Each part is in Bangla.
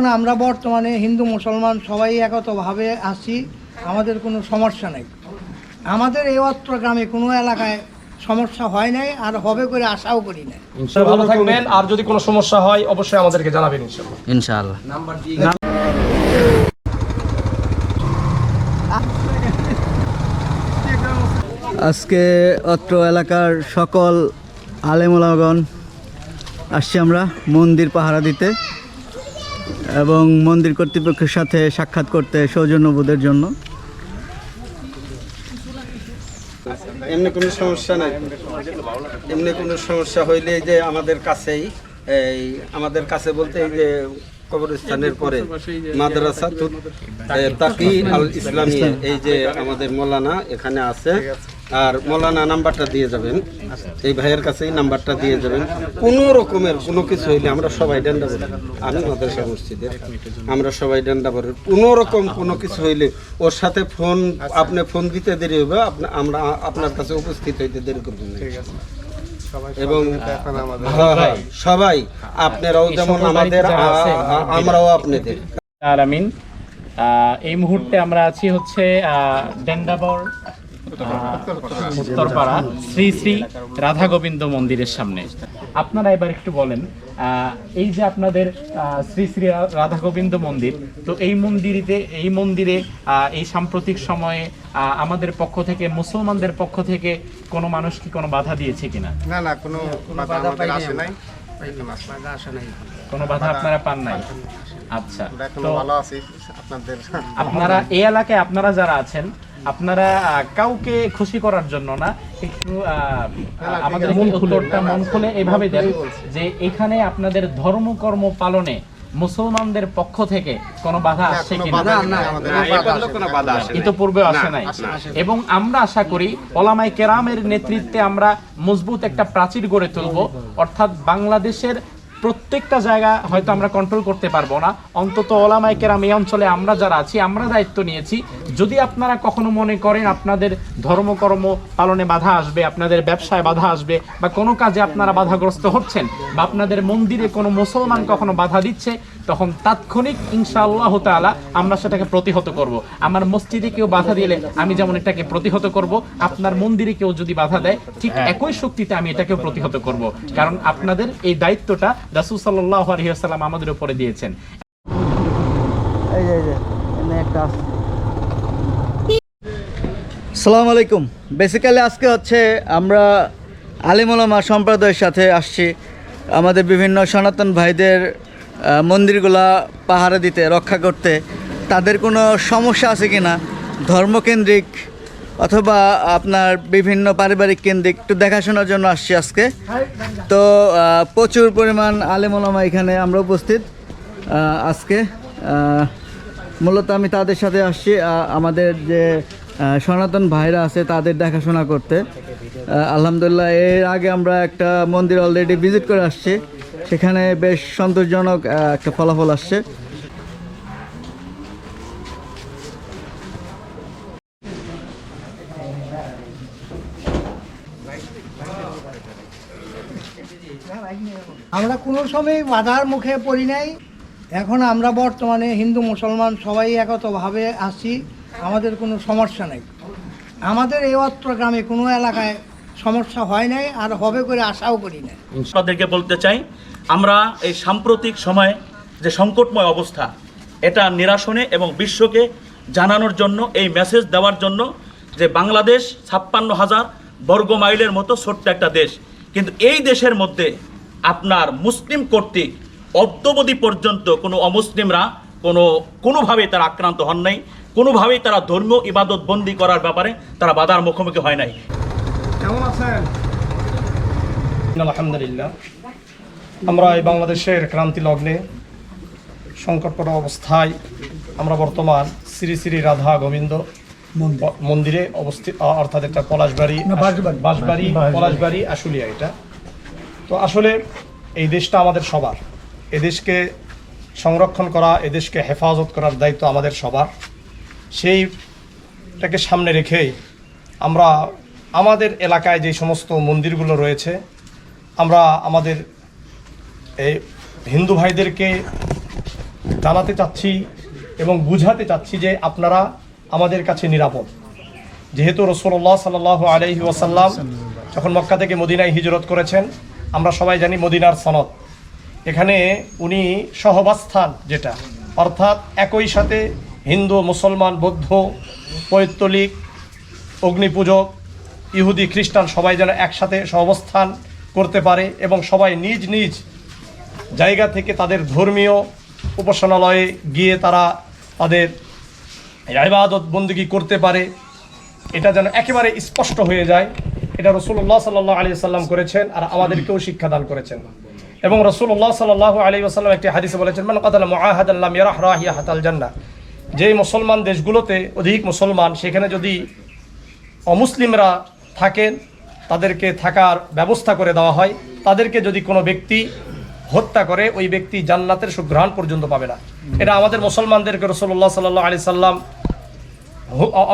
এখন আমরা বর্তমানে হিন্দু মুসলমান সবাই একতভাবে আছি আমাদের কোনো সমস্যা নেই। আমাদের এই অত্র গ্রামে কোনো এলাকায় সমস্যা হয় নাই আর হবে করে আশাও করি না ভালো থাকবেন আর যদি কোনো সমস্যা হয় অবশ্যই আমাদেরকে জানাবেন ইনশাআল্লাহ। আজকে অত্র এলাকার সকল আলেমুলাগণ আসছি আমরা মন্দির পাহারা দিতে। এবং মন্দির কর্তৃপক্ষের সাথে সাক্ষাৎ করতে সৌজন্যবোধের জন্য। এমনি কোনো সমস্যা নাই। এমনি কোনো সমস্যা হইলে যে আমাদের কাছেই, এই আমাদের কাছে বলতে এই যে কবরস্থানের পরে মাদ্রাসা তাকি আল ইসলামী এই যে আমাদের মৌলানা এখানে আছে। আর মৌলানা নাম্বারটা দিয়ে যাবেন। এই ভাইয়ের কাছেই নাম্বারটা দিয়ে যাবেন। কোনো রকমের কোনো কিছু হইলে আমরা সবাই ডান্ডা বলি আমি মাদ্রাসা মসজিদের আমরা সবাই ডান্ডা বলি কোনো রকম কোনো কিছু হইলে ওর সাথে ফোন আপনি ফোন দিতে দেরি হবে আমরা আপনার কাছে উপস্থিত হইতে দেরি করবেন না। এবং হ্যাঁ, হ্যাঁ, সবাই আপনারাও যেমন আমাদের আমরাও আপনাদের। আলামিন আহ, এই মুহূর্তে আমরা আছি হচ্ছে ডেন্ডাবর উত্তরপাড়া। শ্রী শ্রী রাধা গোবিন্দ মন্দিরের সামনে। আপনারা এবার একটু বলেন আহ, এই যে আপনাদের আহ, শ্রী শ্রী রাধা গোবিন্দ মন্দির তো এই মন্দিরিতে এই মন্দিরে এই সাম্প্রতিক সময়ে আহ, আমাদের পক্ষ থেকে মুসলমানদের পক্ষ থেকে কোনো মানুষ কি কোনো বাধা দিয়েছে কিনা? না না কোনো বাধা আসে নাই। কোনো বাধা আপনারা পান নাই? আচ্ছা তো ভালো আছি আপনাদের। আপনারা এই এলাকায় আপনারা যারা আছেন আপনারা কাউকে খুশি করার জন্য না একটু আমাদের মন উত্তরটা মন খুলে এভাবে দেন যে এখানে আপনাদের ধর্মকর্ম পালনে মুসলমানদের পক্ষ থেকে কোনো বাধা আসছে ইতোপূর্বে আসে নাই। এবং আমরা আশা করি ওলামাই কেরামের নেতৃত্বে আমরা মজবুত একটা প্রাচীর গড়ে তুলব। অর্থাৎ বাংলাদেশের প্রত্যেকটা জায়গা হয়তো আমরা কন্ট্রোল করতে পারব না। অন্তত ওলা কেরাম এই অঞ্চলে আমরা যারা আছি, আমরা দায়িত্ব নিয়েছি। যদি আপনারা কখনো মনে করেন আপনাদের ধর্মকর্ম পালনে বাধা আসবে, আপনাদের ব্যবসায় বাধা আসবে, বা কোনো কাজে আপনারা বাধাগ্রস্ত হচ্ছেন, বা আপনাদের মন্দিরে কোনো মুসলমান কখনো বাধা দিচ্ছে তখন তাৎক্ষণিক ইনশাআল্লাহ তাআলা আমরা সেটাকে প্রতিহত করব। আমার মসজিদে কেউ বাধা দিলে আমি যেমন এটাকে প্রতিহত করব আপনার মন্দিরে কেউ যদি বাধা দেয় ঠিক একই শক্তিতে আমি এটাকেও প্রতিহত করব। কারণ আপনাদের এই দায়িত্বটা রাসূল সাল্লাল্লাহু আলাইহি ওয়াসাল্লাম আমাদের উপরে দিয়েছেন। সালাম আলাইকুম। বেসিক্যালি আজকে হচ্ছে আমরা আলিমুলামা সম্প্রদায়ের সাথে আসছি। আমাদের বিভিন্ন সনাতন ভাইদের মন্দিরগুলা পাহারা দিতে, রক্ষা করতে, তাদের কোনো সমস্যা আছে কি না ধর্মকেন্দ্রিক অথবা আপনার বিভিন্ন পারিবারিক কেন্দ্রিক একটু দেখাশোনার জন্য আসছি আজকে। তো প্রচুর পরিমাণ আলেমুলামা এখানে আমরা উপস্থিত আজকে মূলত আমি তাদের সাথে আসছি আমাদের যে সনাতন ভাইরা আছে তাদের দেখাশোনা করতে। আলহামদুলিল্লাহ, এর আগে আমরা একটা মন্দির অলরেডি ভিজিট করে আসছি। সেখানে বেশ সন্তোষজনক একটা ফলাফল আসছে। আমরা কোনো সময় বাধার মুখে পড়ি নাই। এখন আমরা বর্তমানে হিন্দু মুসলমান সবাই একতভাবে আছি, আমাদের কোনো সমস্যা নেই। আমাদের এই অত্র গ্রামে কোনো এলাকায় সমস্যা হয় নাই আর হবে করে আশাও করি না আপনাদেরকে বলতে চাই, আমরা এই সাম্প্রতিক সময়ে যে সংকটময় অবস্থা, এটা নিরাসনে এবং বিশ্বকে জানানোর জন্য, এই মেসেজ দেওয়ার জন্য যে বাংলাদেশ ছাপ্পান্ন হাজার বর্গ মাইলের মতো ছোট্ট একটা দেশ। কিন্তু এই দেশের মধ্যে আপনার মুসলিম কর্তৃক অদ্যবধি পর্যন্ত কোনো অমুসলিমরা কোনো, কোনোভাবেই তারা আক্রান্ত হন নাই, কোনোভাবেই তারা ধর্মীয় ইবাদত বন্দি করার ব্যাপারে তারা বাধার মুখোমুখি হয় নাই। কেমন আছেন? আলহামদুলিল্লাহ আমরা এই বাংলাদেশের ক্রান্তি লগ্নে সংকটপর অবস্থায় আমরা বর্তমান শ্রী শ্রী রাধা গোবিন্দ মন্দিরে। অবস্থিত অর্থাৎ একটা পলাশবাড়ি বাঁশবাড়ি। পলাশবাড়ি আশুলিয়া এটা। তো আসলে এই দেশটা আমাদের সবার। এদেশকে সংরক্ষণ করা এদেশকে হেফাজত করার দায়িত্ব আমাদের সবার। সেইটাকে সামনে রেখেই আমরা আমাদের এলাকায় যে সমস্ত মন্দিরগুলো রয়েছে, আমরা আমাদের এই হিন্দু ভাইদেরকে জানাতে চাচ্ছি এবং বুঝাতে চাচ্ছি যে আপনারা আমাদের কাছে নিরাপদ। যেহেতু রসুল্লাহ সাল্লাহ আলহি ওয়াসাল্লাম যখন মক্কা থেকে মদিনায় হিজরত করেছেন, আমরা সবাই জানি মদিনার সনদ। এখানে উনি সহবাস্থান যেটা, অর্থাৎ একই সাথে হিন্দু, মুসলমান, বৌদ্ধ পৈত্তলিক অগ্নিপূজক ইহুদি, খ্রিস্টান সবাই যেন একসাথে সহবস্থান করতে পারে এবং সবাই নিজ নিজ জায়গা থেকে তাদের ধর্মীয় উপাসনালয়ে গিয়ে তারা তাদের ইবাদত বন্দুকি করতে পারে। এটা যেন একেবারে স্পষ্ট হয়ে যায়। এটা রসুল্লাহ সাল্লাহ আলী সাল্লাম করেছেন আর আমাদেরকেও শিক্ষাদান করেছেন। এবং রসুল্লাহ সাল্লাহ আলী আসাল্লাম একটি হাদিসে বলেছেন মানে কথা মহাহাদাল্লাম ইয়ারাহ রাহিয়া হাতাল জান্না। যে মুসলমান দেশগুলোতে অধিক মুসলমান, সেখানে যদি অমুসলিমরা থাকেন, তাদেরকে থাকার ব্যবস্থা করে দেওয়া হয়। তাদেরকে যদি কোনো ব্যক্তি হত্যা করে, ওই ব্যক্তি জান্নাতের সুঘ্রাণ পর্যন্ত পাবে না। এটা আমাদের মুসলমানদেরকে রসল্লাহ সাল্লাহ আলি সাল্লাম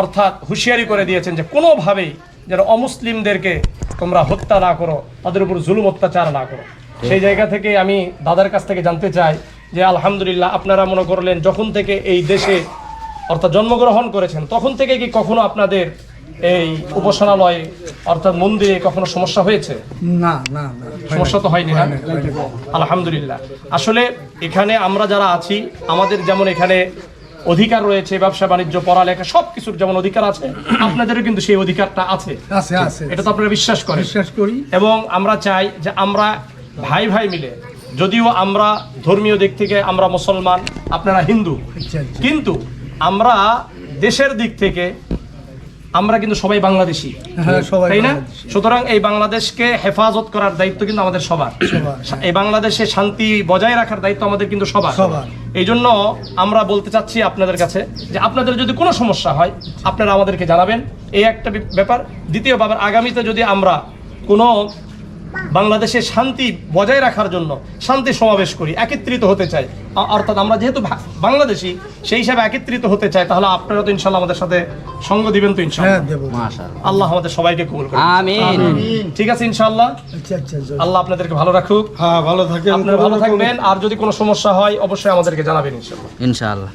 অর্থাৎ হুঁশিয়ারি করে দিয়েছেন যে কোনোভাবেই যেন অমুসলিমদেরকে তোমরা হত্যা না করো, তাদের উপর জুলুম অত্যাচার না করো। সেই জায়গা থেকে আমি দাদার কাছ থেকে জানতে চাই যে, আলহামদুলিল্লাহ, আপনারা মনে করলেন যখন থেকে এই দেশে অর্থাৎ জন্মগ্রহণ করেছেন, তখন থেকে কি কখনো আপনাদের এই উপাসনালয়ে অর্থাৎ মন্দিরে কখনো সমস্যা হয়েছে? না না সমস্যা তো হয়নি না? আলহামদুলিল্লাহ। আসলে এখানে আমরা যারা আছি আমাদের যেমন এখানে অধিকার রয়েছে ব্যবসা বাণিজ্য পড়ালেখা সব কিছুর যেমন অধিকার আছে আপনাদেরও কিন্তু সেই অধিকারটা আছে। এটা তো আপনারা বিশ্বাস করেন। বিশ্বাস করি। এবং আমরা চাই যে আমরা ভাই ভাই মিলে যদিও আমরা ধর্মীয় দিক থেকে আমরা মুসলমান আপনারা হিন্দু আচ্ছা আচ্ছা। কিন্তু আমরা দেশের দিক থেকে আমরা কিন্তু সবাই বাংলাদেশি। হ্যাঁ তাই না? সুতরাং এই বাংলাদেশকে হেফাজত করার দায়িত্ব কিন্তু আমাদের সবার। এই বাংলাদেশে শান্তি বজায় রাখার দায়িত্ব আমাদের কিন্তু সবার। সবার। এই জন্য আমরা বলতে চাচ্ছি আপনাদের কাছে যে আপনাদের যদি কোনো সমস্যা হয় আপনারা আমাদেরকে জানাবেন। এই একটা ব্যাপার। দ্বিতীয় ব্যাপার আগামীতে যদি আমরা কোনো বাংলাদেশে শান্তি বজায় রাখার জন্য শান্তি সমাবেশ করি একত্রিত হতে চাই। অর্থাৎ আমরা যেহেতু বাংলাদেশি সেই হিসাবে একত্রিত হতে চাই তাহলে আপনারা তো ইনশাল্লাহ আমাদের সাথে সঙ্গ দিবেন তো হ্যাঁ ইনশাল্লাহ আল্লাহ আমাদের সবাইকে কবুল করুন আমিন। ঠিক আছে ইনশাআল্লাহ আচ্ছা আচ্ছা আচ্ছা। আল্লাহ আপনাদেরকে ভালো রাখুক। হ্যাঁ ভালো থাকেন আপনারা ভালো থাকবেন। আর যদি কোনো সমস্যা হয় অবশ্যই আমাদেরকে জানাবেন ইনশাআল্লাহ। ইনশাআল্লাহ